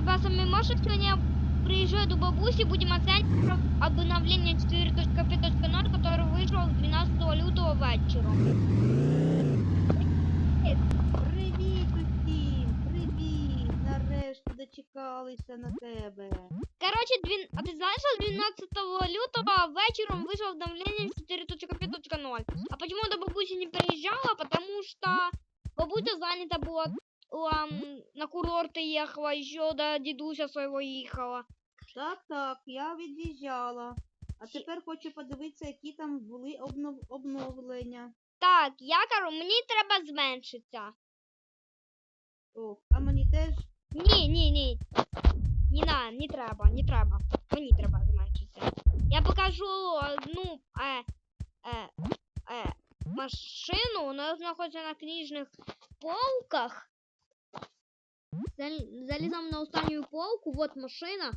припасами Маши сегодня я приезжаю до бабуси, будем оценивать обновление 4.5.0, который вышел 12 лютого вечером. Привіт усім! Привіт! Нарешті дочекалися на тебе. Короче, двен- а ты знаешь, что 12 лютого вечером вышло обновление 4.5.0? А почему до бабуси не приезжала? Потому что бабуся занята была ам, на курорты ехала, еще до дедуся своего ехала. Так, так, я від'їжджала. А тепер хочу подивитися, які там були обнов... обновлення. Так, я кажу, мені треба зменшитися. О, а мені теж. Ні, ні, ні. Ні, на, не треба, не треба. Мені треба зменшитися. Я покажу одну е, е, е, машину, вона знаходиться на книжних полках. Зал- Залізаємо на останню полку, вот машина.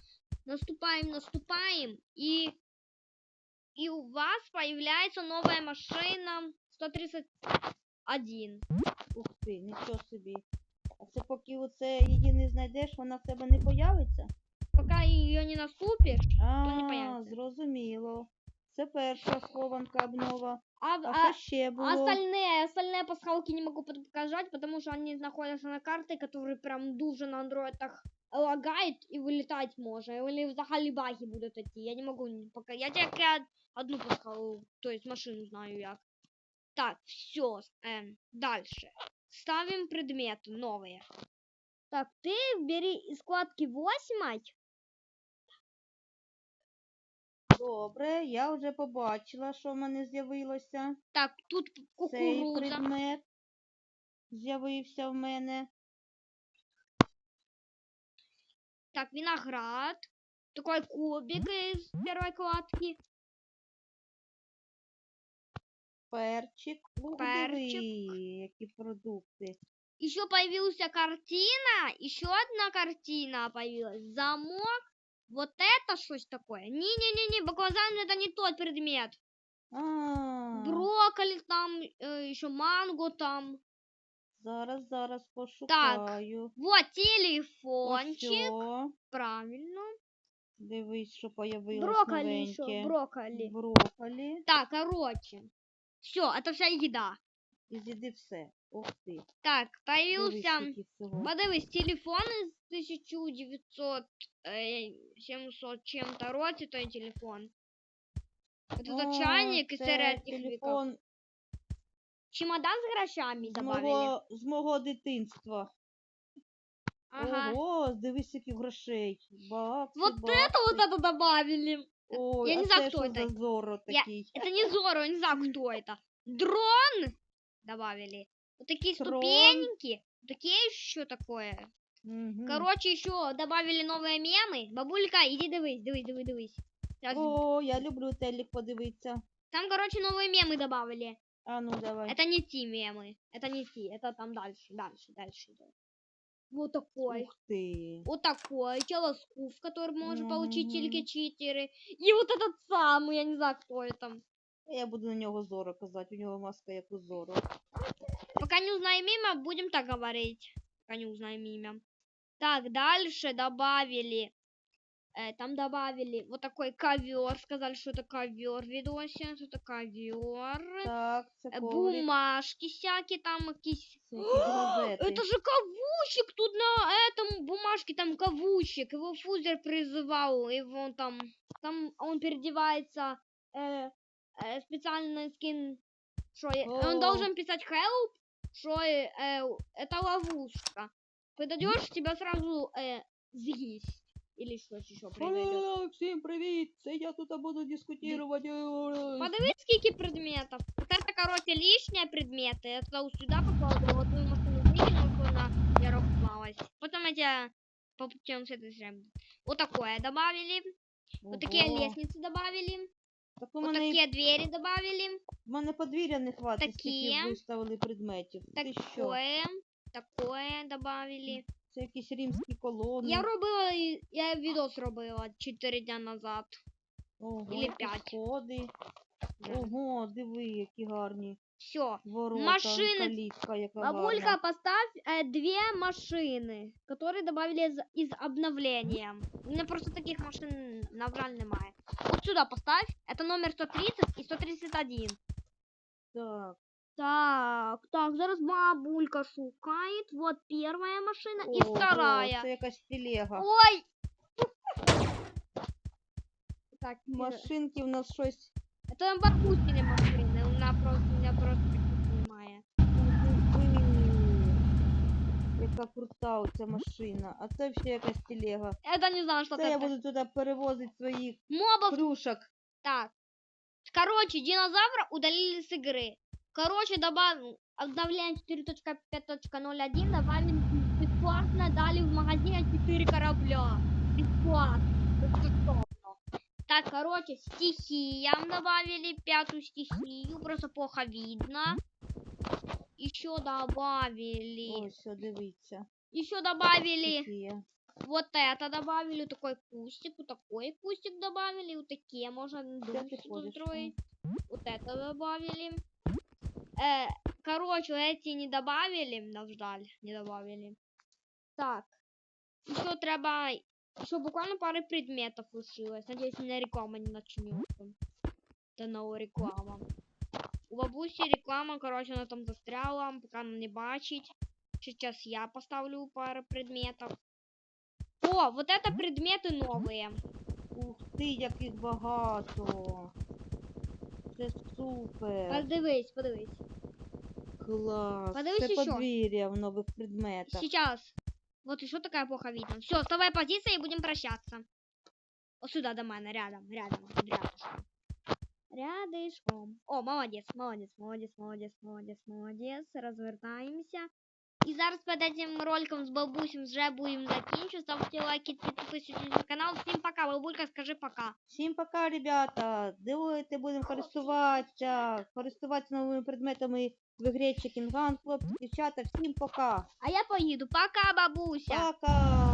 Наступаем, наступаем, и, и у вас появляется новая машина 131. Ух ти, нічого собі. А це поки оце її не знайдеш, вона в тебе не появиться? Пока ее не наступишь, А, появиться. зрозуміло. Це перша схованка обнова. а, А а, що ще а було? остальные, остальные пасхалки не могу под- показать, потому что они находятся на карте, которые прям дуже на андроидах лагает и вылетать можно. Или взагалі баги будут идти. Я не могу ні- пока. Я тільки одну пасхалу, то есть машину знаю як. Так, все. Эм, дальше. Ставим предметы новые. Так, ты бери из складки 8. Добре, я вже побачила, що в мене з'явилося. Так, тут Цей предмет з'явився в мене. Так, виноград. Такой кубик из первой кладки. Перчик. Ух, Перчик. диви, які продукти. Еще появилась картина. Еще одна картина появилась. Замок. Вот это что такое? Не-не-не-не, баклажан это не тот предмет. А, Брокколи там, еще манго там. зараз, зараз пошукаю. Вот телефончик. Ось, Правильно. дивись, що появилось Брокколи еще, новеньке. брокколи. Брокколі. Так, короче. Все, это вся еда. І з'їди все. Ух ти. Так, Дивись, появился... скільки всього. Подивись, телефон из 1900 э, 700 чем-то році той телефон. Вот О, это чайник из це середніх віков. телефон Чемодан с грошами з добавили. мого, з мого дитинства. Ага. Ого, дивись, скільки грошей. Бакси, Вот бакси. это вот это добавили. Ой, Я не а знаю, це хто що це. за зоро Я- такий? Это не Зоро, я не знаю, кто это. Дрон добавили. Вот такие Трон. ступеньки. Такие еще такое. Мгм. Короче, еще добавили новые мемы. Бабулька, иди дивись, дивись, дивись, дивись. Сейчас. О, я люблю телек подивитися. Там, короче, новые мемы добавили. А ну давай. Это не те мемы. Это не те. Это там дальше, дальше, дальше идет. Вот такой. Ух ти. Вот такой. Телескоп, в котором можно получить только читеры. И вот этот самый, я не знаю, кто это. Я буду на нього зоро казати, у нього маска як у зоро. Пока не узнаем имя, будем так говорить. Пока не узнаем имя. Так, дальше добавили. э, там добавили вот такой ковер. Сказали, что это ковер видосе. Что это ковер. Так, Э, Бумажки всякие там газети. Это же кавучик тут на этом бумажке, там кавучик. Его Фузер призывал, его там, там он переодевается, э, э, специальный скин, что э, он должен писать help, что э, э, это ловушка. Подойдешь, тебя сразу э, съесть. Или что еще произойдет. О, Всім привіт! Це я тут буду дискутувати. Подивись, скільки предметов. Вот это, короче, лишние предметы. Это вот сюда покладу, вот твою машину выкинул, куда я рухнулась. Потом эти по путем с этой зря- Вот такое добавили. Вот такие Ого. лестницы добавили. Так у Вот мене, і- такие двери добавили. в мене подвір'я не хватить, скільки Такі. виставили предметів. Ти що? Такое. Такое добавили. Це якісь римські колони. Я робила, і- я відос робила 4 дня назад. Ого, Или які п'ять. сходи. Да. Ого, диви, які гарні. Все. Ворота, Машини- калітка, яка Бабулька, гарна. поставь э, две машины, которые добавили из, из обновления. У меня просто таких машин, на жаль, немає. Вот сюда поставь. Это номер 130 и 131. Так. Так, так, зараз бабулька шукает. Вот первая машина и Ого, вторая. Це якась телега. Ой! Так, э, Машинки в нас щось. это бабусины машины. У меня просто, у меня просто таких немає. Яка крута оця машина. А це ще якась телега. Это не знаю, что Це я буду туди перевозити своїх Мобов крушок. Так. Короче, динозавра удалили с игры. Короче, добавим обновление 4.5.01 добавим бесплатно дали в магазине 4 корабля. Бесплатно. Бесплатно. Так, короче, стихиям добавили пятую стихию, просто плохо видно. Еще добавили, Ось, дивіться. еще добавили Такі. вот это добавили, такой кустик, вот такой кустик добавили, вот такие можно домики строить. Вот это добавили. Э, короче, эти не добавили, на жаль, не добавили. Так. Еще треба, еще буквально пару предметов лишилось. Надеюсь, меня реклама не начнется. Это новая реклама. У бабуси реклама, короче, она там застряла, пока она не бачить. Сейчас я поставлю пару предметов. О, вот это предметы новые. Ух ти, яких багато. Це супер. Подивись, подивись. Клас. подивись Це ще. подвір'я в нових предметах. Сейчас. Вот еще такая плохо видно. Все, вставай позиция и будем прощаться. Вот сюда до мене, рядом, рядом, тут рядышком. Рядышком. О, молодец, молодец, молодец, молодец, молодец, молодец. Розвертаємося. І зараз перед этим роликом з бабусем вже будемо закінчувати. Ставте лайки, підписуйтесь на канал. Всім пока. Бабулька, скажи пока. Всім пока, ребята. Дивуйте, будемо користуватися, користуватися новими предметами в ігрі Chicken Gun. Хлопці, дівчата, всім пока. А я поїду. Пока, бабуся. Пока.